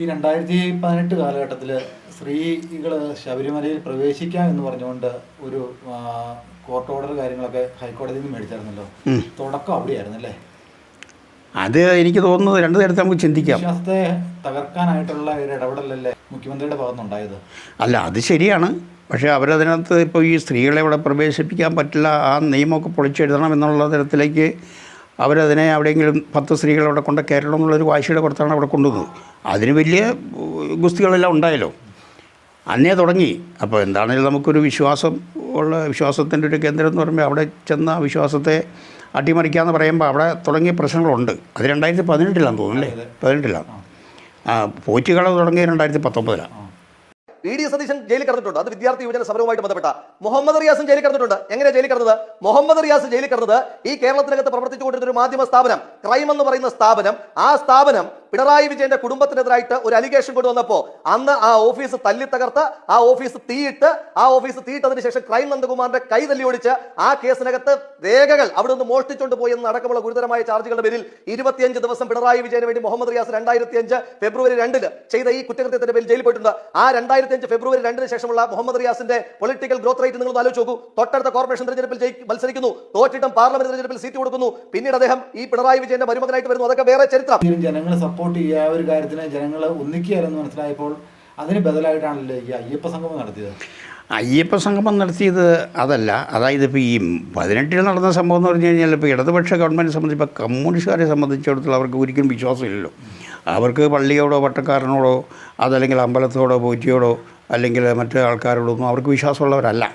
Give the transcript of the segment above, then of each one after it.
ഈ രണ്ടായിരത്തി പതിനെട്ട് കാലഘട്ടത്തിൽ സ്ത്രീകൾ ശബരിമലയിൽ പ്രവേശിക്കാം എന്ന് പറഞ്ഞുകൊണ്ട് ഒരു കോർട്ട് ഓർഡർ കാര്യങ്ങളൊക്കെ ഹൈക്കോടതിയിൽ നിന്ന് മേടിച്ചായിരുന്നല്ലോ. തുടക്കം അവിടെയായിരുന്നു അല്ലേ അത് എനിക്ക് തോന്നുന്നത് രണ്ടു നേരത്തെ നമുക്ക് ചിന്തിക്കാം. വിശ്വാസത്തെ തകർക്കാനായിട്ടുള്ള ഒരു ഇടപെടലല്ലേ മുഖ്യമന്ത്രിയുടെ ഭാഗത്തുനിന്നുണ്ടായത്? അല്ല അത് ശരിയാണ്. പക്ഷേ അവരതിനകത്ത് ഇപ്പോൾ ഈ സ്ത്രീകളെ ഇവിടെ പ്രവേശിപ്പിക്കാൻ പറ്റില്ല ആ നിയമമൊക്കെ പൊളിച്ചെഴുതണം എന്നുള്ള തരത്തിലേക്ക് അവരതിനെ എവിടെയെങ്കിലും പത്ത് സ്ത്രീകൾ അവിടെ കൊണ്ട് കയറണം എന്നുള്ളൊരു വാശിയുടെ പുറത്താണ് അവിടെ കൊണ്ടുവന്നത് അതിന് വലിയ ഗുസ്തികളെല്ലാം ഉണ്ടായല്ലോ. അന്നേ തുടങ്ങി. അപ്പോൾ എന്താണെങ്കിലും നമുക്കൊരു വിശ്വാസം ഉള്ള വിശ്വാസത്തിന്റെ ഒരു കേന്ദ്രം എന്ന് പറയുമ്പോൾ അവിടെ ചെന്ന വിശ്വാസത്തെ അട്ടിമറിക്കാന്ന് പറയുമ്പോൾ അവിടെ തുടങ്ങിയ പ്രശ്നങ്ങളുണ്ട്. അത് രണ്ടായിരത്തി പതിനെട്ടിലാണെന്ന് തോന്നുന്നു അല്ലേ? പതിനെട്ടിലാണ്. പോറ്റുകള തുടങ്ങിയ രണ്ടായിരത്തി പത്തൊമ്പതിലാണ്. വി ഡി സതീശൻ ജയിലിൽ കിടന്നിട്ടുണ്ട്. അത് വിദ്യാർത്ഥി യുവജന സമരവുമായിട്ട് ബന്ധപ്പെട്ട. മുഹമ്മദ് റിയാസും ജയിലിൽ കിടന്നിട്ടുണ്ട്. എങ്ങനെ ജയിലിൽ കിടന്നത്? മുഹമ്മദ് റിയാസ് ജയിലിൽ കിടന്നത് ഈ കേരളത്തിനകത്ത് പ്രവർത്തിച്ചുകൊണ്ടിരുന്ന ഒരു മാധ്യമ സ്ഥാപനം ക്രൈം എന്ന് പറയുന്ന സ്ഥാപനം ആ സ്ഥാപനം പിണറായി വിജയന്റെ കുടുംബത്തിനെതിരായിട്ട് ഒരു അലിഗേഷൻ കൊണ്ടുവന്നപ്പോ അന്ന് ആ ഓഫീസ് തല്ലി തകർത്ത് ആ ഓഫീസ് തീയിട്ട് ആ ഓഫീസ് തീയിട്ടതിന് ശേഷം ക്രൈം നന്ദകുമാറിന്റെ കൈ തല്ലി ഒടിച്ച് ആ കേസിനകത്ത് രേഖകൾ അവിടെ നിന്ന് മോഷ്ടിച്ചുകൊണ്ട് പോയി എന്ന് അടക്കമുള്ള ഗുരുതരമായ ചാർജുകളുടെ പേരിൽ ഇരുപത്തിയഞ്ച് ദിവസം പിണറായി വിജയന് വേണ്ടി മുഹമ്മദ് റിയാസ് രണ്ടായിരത്തി അഞ്ച് ഫെബ്രുവരി രണ്ടിന് ചെയ്ത ഈ കുറ്റകൃത്യത്തിന്റെ പേരിൽ ജയിലിൽ പോയിട്ടുണ്ട്. ആ രണ്ടായിരത്തി അഞ്ച് ഫെബ്രുവരി രണ്ടിന് ശേഷമുള്ള മുഹമ്മദ് റിയാസിന്റെ പൊളിറ്റിക്കൽ ഗ്രോത്ത് റേറ്റ് നിങ്ങൾ ഒന്ന് ആലോചിച്ച് നോക്കൂ. തൊട്ടടുത്ത കോർപ്പറേഷൻ തെരഞ്ഞെടുപ്പിൽ മത്സരിക്കുന്നു. തോറ്റിട്ടും പാർലമെന്റ് തെരഞ്ഞെടുപ്പിൽ സീറ്റ് കൊടുക്കുന്നു. പിന്നീട് അദ്ദേഹം ഈ പിണറായി വിജയന്റെ മരുമകനായിട്ട് വരുന്നു. അതൊക്കെ വേറെ ചരിത്രം. ജനങ്ങളെ സപ്പോർട്ട് ചെയ്യാ ഒരു കാര്യത്തിന് ജനങ്ങൾ ഒന്നിക്കുകയായിരുന്നു മനസ്സിലായപ്പോൾ അതിന് ബദലായിട്ടാണല്ലോ ഈ അയ്യപ്പ സംഗമം നടത്തിയത്. അയ്യപ്പ സംഗമം നടത്തിയത് അതല്ല. അതായത് ഇപ്പോൾ ഈ പതിനെട്ടിൽ നടന്ന സംഭവം എന്ന് പറഞ്ഞു കഴിഞ്ഞാൽ ഇപ്പോൾ ഇടതുപക്ഷ ഗവൺമെന്റ് സംബന്ധിച്ച് ഇപ്പോൾ കമ്മ്യൂണിസ്റ്റുകാരെ സംബന്ധിച്ചിടത്തോളം അവർക്ക് ഒരിക്കലും വിശ്വാസമില്ലല്ലോ. അവർക്ക് പള്ളിയോടോ പട്ടക്കാരനോടോ അതല്ലെങ്കിൽ അമ്പലത്തോടോ പോറ്റിയോടോ അല്ലെങ്കിൽ മറ്റു ആൾക്കാരോടൊന്നും അവർക്ക് വിശ്വാസമുള്ളവരല്ല.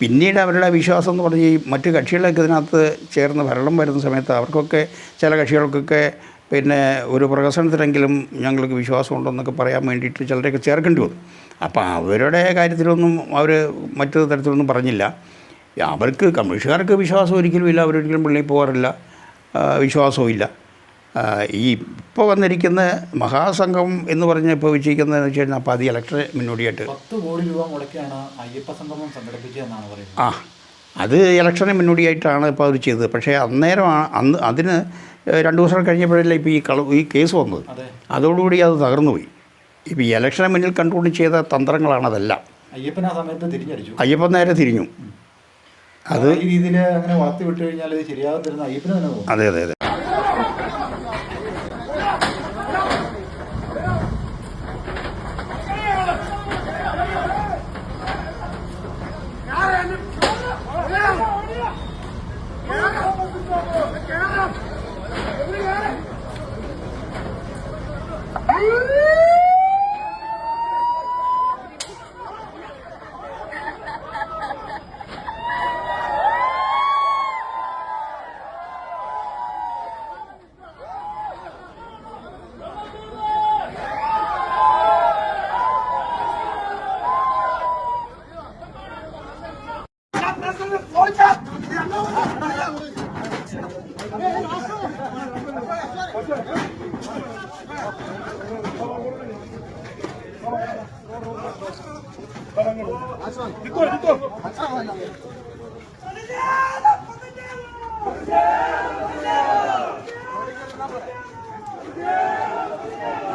പിന്നീട് അവരുടെ വിശ്വാസം എന്ന് പറഞ്ഞ് ഈ മറ്റ് കക്ഷികളൊക്കെ ഇതിനകത്ത് ചേർന്ന് ഭരണം വരുന്ന സമയത്ത് അവർക്കൊക്കെ ചില കക്ഷികൾക്കൊക്കെ പിന്നെ ഒരു പ്രഹസനത്തിലെങ്കിലും ഞങ്ങൾക്ക് വിശ്വാസമുണ്ടെന്നൊക്കെ പറയാൻ വേണ്ടിയിട്ട് ചിലരെയൊക്കെ ചേർക്കേണ്ടി വന്നു. അപ്പോൾ അവരുടെ കാര്യത്തിലൊന്നും അവർ മറ്റു തരത്തിലൊന്നും പറഞ്ഞില്ല. അവർക്ക് കമ്മ്യൂണിസ്റ്റുകാർക്ക് വിശ്വാസം ഒരിക്കലും ഇല്ല. അവരൊരിക്കലും പള്ളിയിൽ പോകാറില്ല. വിശ്വാസവും ഇല്ല. ഈ ഇപ്പോൾ വന്നിരിക്കുന്ന മഹാസംഘം എന്ന് പറഞ്ഞ് ഇപ്പോൾ വെച്ചിരിക്കുന്നതെന്ന് വെച്ച് കഴിഞ്ഞാൽ അപ്പോൾ അതി ഇലക്ഷൻ മുന്നോടിയായിട്ട്. പത്ത് കോടി രൂപ മുടക്കിയാണ് അയ്യപ്പ സംഗമം സംഘടിപ്പിച്ചതെന്നാണ് പറയുന്നത്. ആ അത് ഇലക്ഷന് മുന്നോടിയായിട്ടാണ് ഇപ്പോൾ അവർ ചെയ്തത്. പക്ഷേ അന്നേരമാണ് അന്ന് അതിന് രണ്ട് ദിവസം കഴിഞ്ഞപ്പോഴല്ലേ ഇപ്പോൾ ഈ കള ഈ കേസ് വന്നത്. അതെ. അതോടുകൂടി അത് തകർന്നുപോയി ഇപ്പോൾ ഈ ഇലക്ഷനെ മുന്നിൽ കണ്ടുകൊണ്ട് ചെയ്ത തന്ത്രങ്ങളാണ് അതെല്ലാം. അയ്യപ്പൻ ആ സമയത്ത് തിരിഞ്ഞടിച്ചു. അയ്യപ്പൻ നേരെ തിരിഞ്ഞു. അത് ഈ രീതിയിൽ അങ്ങനെ വളർത്തി വിട്ടു കഴിഞ്ഞാൽ ശരിയാകത്തിരുന്ന അയ്യപ്പന് തന്നെ അതെ അതെ അതെ. Yeah!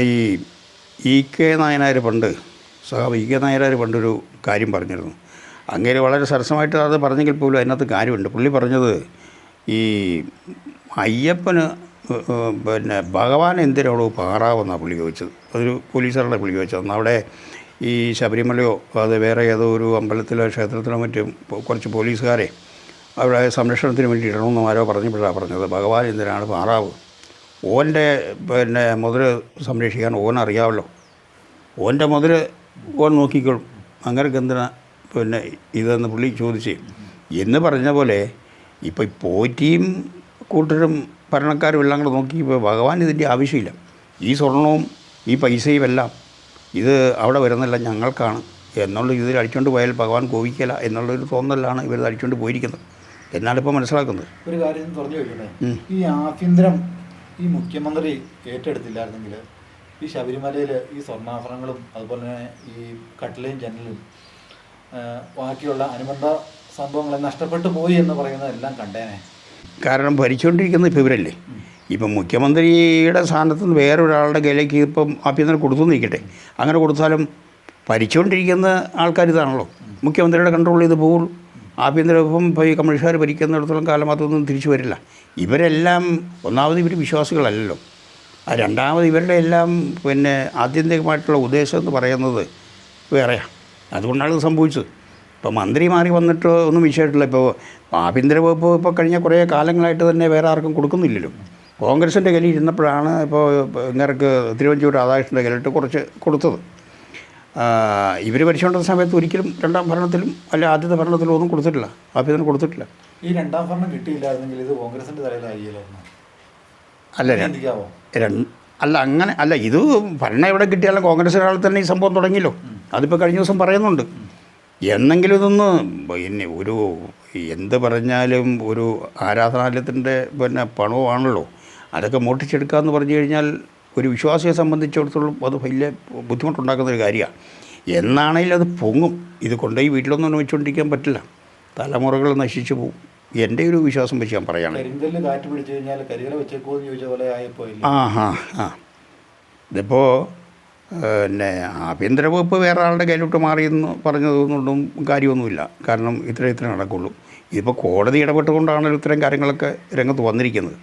ഈ ഇ കെ നായനാർ പണ്ട് സഹാബ് ഇ കെ നായനാർ പണ്ടൊരു കാര്യം പറഞ്ഞിരുന്നു. അങ്ങനെ വളരെ സരസമായിട്ട് അത് പറഞ്ഞെങ്കിൽ പോലും അതിനകത്ത് കാര്യമുണ്ട്. പുള്ളി പറഞ്ഞത് ഈ അയ്യപ്പന് പിന്നെ ഭഗവാൻ എന്തിനാണോ പാറാവെന്നാണ് പുള്ളി ചോദിച്ചത്? അതൊരു പോലീസുകാരുടെ പുള്ളി ചോദിച്ചത് അന്ന് അവിടെ ഈ ശബരിമലയോ അത് വേറെ ഏതോ ഒരു അമ്പലത്തിലോ ക്ഷേത്രത്തിലോ മറ്റും കുറച്ച് പോലീസുകാരെ അവിടെ സംരക്ഷണത്തിന് വേണ്ടി ഇടണമെന്ന് ആരോ പറഞ്ഞപ്പോഴാണ് പറഞ്ഞത്. ഭഗവാൻ എന്തിനാണ് പാറാവ്? ഓന്റെ പിന്നെ മുതൽ സംരക്ഷിക്കാൻ ഓൻ അറിയാമല്ലോ ഓന്റെ മുതൽ ഓൻ നോക്കിക്കോളും. അങ്ങനെ എന്തിനാ പിന്നെ ഇതെന്ന് പുള്ളി ചോദിച്ച്. എന്ന് പറഞ്ഞ പോലെ ഇപ്പോൾ പോറ്റിയും കൂട്ടരും ഭരണക്കാരും എല്ലാം കൂടെ നോക്കി ഇപ്പോൾ ഭഗവാൻ ഇതിന്റെ ആവശ്യമില്ല. ഈ സ്വർണവും ഈ പൈസയും എല്ലാം ഇത് അവിടെ വരുന്നില്ല ഞങ്ങൾക്കാണ് എന്നുള്ള ഇതിൽ അടിച്ചുകൊണ്ട് പോയാൽ ഭഗവാൻ കോപിക്കല എന്നുള്ളൊരു തോന്നലാണ് ഇവർ അടിച്ചുകൊണ്ട് പോയിരിക്കുന്നത്. എന്നാണ് ഇപ്പോൾ മനസ്സിലാക്കുന്നത്. ഒരു കാര്യം തുറന്നു ചോദിക്കട്ടെ ഈ ആഭ്യന്തരം ഈ മുഖ്യമന്ത്രി ഏറ്റെടുത്തില്ലായിരുന്നെങ്കിൽ ഈ ശബരിമലയിൽ ഈ സ്വർണാഭരണങ്ങളും അതുപോലെ തന്നെ ഈ കട്ടിലയും ജനലും ബാക്കിയുള്ള അനുബന്ധ സംഭവങ്ങളെ നഷ്ടപ്പെട്ടു പോയി എന്ന് പറയുന്നതെല്ലാം കണ്ടേനെ. കാരണം ഭരിച്ചുകൊണ്ടിരിക്കുന്ന ഇപ്പോൾ ഇവരല്ലേ? ഇപ്പം മുഖ്യമന്ത്രിയുടെ സ്ഥാനത്ത് നിന്ന് വേറൊരാളുടെ കയ്യിലേക്ക് ഇപ്പം ആഭ്യന്തരം കൊടുത്തു നിൽക്കട്ടെ അങ്ങനെ കൊടുത്താലും ഭരിച്ചുകൊണ്ടിരിക്കുന്ന ആൾക്കാർ ഇതാണല്ലോ. മുഖ്യമന്ത്രിയുടെ കൺട്രോൾ ചെയ്ത് പോകുള്ളൂ ആഭ്യന്തര ഇപ്പം ഈ കമ്മ്യൂണിസ്റ്റുകാർ ഭരിക്കുന്നിടത്തോളം കാലം അതൊന്നും തിരിച്ചു വരില്ല. ഇവരെല്ലാം ഒന്നാമത് ഇവർ വിശ്വാസികളല്ലല്ലോ. ആ രണ്ടാമത് ഇവരുടെ എല്ലാം പിന്നെ ആത്യന്തികമായിട്ടുള്ള ഉദ്ദേശം എന്ന് പറയുന്നത് വേറെയാണ് അതുകൊണ്ടാണ് ഇത് സംഭവിച്ചത്. ഇപ്പോൾ മന്ത്രി മാറി വന്നിട്ട് ഒന്നും വിഷയമായിട്ടില്ല. ഇപ്പോൾ ആഭ്യന്തര വകുപ്പ് ഇപ്പോൾ കഴിഞ്ഞ കുറേ കാലങ്ങളായിട്ട് തന്നെ വേറെ ആർക്കും കൊടുക്കുന്നില്ലല്ലോ. കോൺഗ്രസിന്റെ കയ്യിൽ ഇരുന്നപ്പോഴാണ് ഇപ്പോൾ ഇങ്ങർക്ക് തിരുവഞ്ചൂർ രാധാകൃഷ്ണന്റെ കയ്യിലിട്ട് കുറച്ച് കൊടുത്തത്. ഇവർ ഭരിച്ചുകൊണ്ടിരുന്ന സമയത്ത് ഒരിക്കലും രണ്ടാം ഭരണത്തിലും അല്ല ആദ്യത്തെ ഭരണത്തിലും ഒന്നും കൊടുത്തിട്ടില്ല. ആഭ്യന്തരം കൊടുത്തിട്ടില്ല. ഈ രണ്ടാം ഭരണം കിട്ടിയില്ലായിരുന്നെങ്കിൽ ഇത് കോൺഗ്രസിന്റെ തലയിലായില്ലായിരുന്നു അല്ല അല്ല അങ്ങനെ അല്ല ഇത് ഭരണം എവിടെ കിട്ടിയാലും കോൺഗ്രസ് ഒരാൾ തന്നെ ഈ സംഭവം തുടങ്ങിയല്ലോ. അതിപ്പോൾ കഴിഞ്ഞ ദിവസം പറയുന്നുണ്ട്. എന്നെങ്കിലും ഇതൊന്ന് പിന്നെ ഒരു എന്ത് പറഞ്ഞാലും ഒരു ആരാധനാലയത്തിന്റെ പിന്നെ പണവുമാണല്ലോ. അതൊക്കെ മോട്ടിച്ചെടുക്കുക എന്ന് പറഞ്ഞു കഴിഞ്ഞാൽ ഒരു വിശ്വാസിയെ സംബന്ധിച്ചിടത്തോളം അത് വലിയ ബുദ്ധിമുട്ടുണ്ടാക്കുന്ന ഒരു കാര്യമാണ്. എന്നാണെങ്കിലും അത് പൊങ്ങും. ഇത് കൊണ്ടുപോയി വീട്ടിലൊന്നും വെച്ചുകൊണ്ടിരിക്കാൻ പറ്റില്ല. തലമുറകൾ നശിച്ചു പോകും. എന്റെ ഒരു വിശ്വാസം വെച്ച് ഞാൻ ആയിപ്പോയില്ല? ആ ഹാ ആ. ഇതിപ്പോൾ പിന്നെ ആഭ്യന്തര വകുപ്പ് വേറെ ആളുടെ കയ്യിലോട്ട് മാറിയെന്ന് പറഞ്ഞതൊന്നും കാര്യമൊന്നുമില്ല. കാരണം ഇത്ര ഇത്ര നടക്കുള്ളൂ. ഇതിപ്പോൾ കോടതി ഇടപെട്ടുകൊണ്ടാണല്ലോ ഇത്തരം കാര്യങ്ങളൊക്കെ രംഗത്ത് വന്നിരിക്കുന്നത്.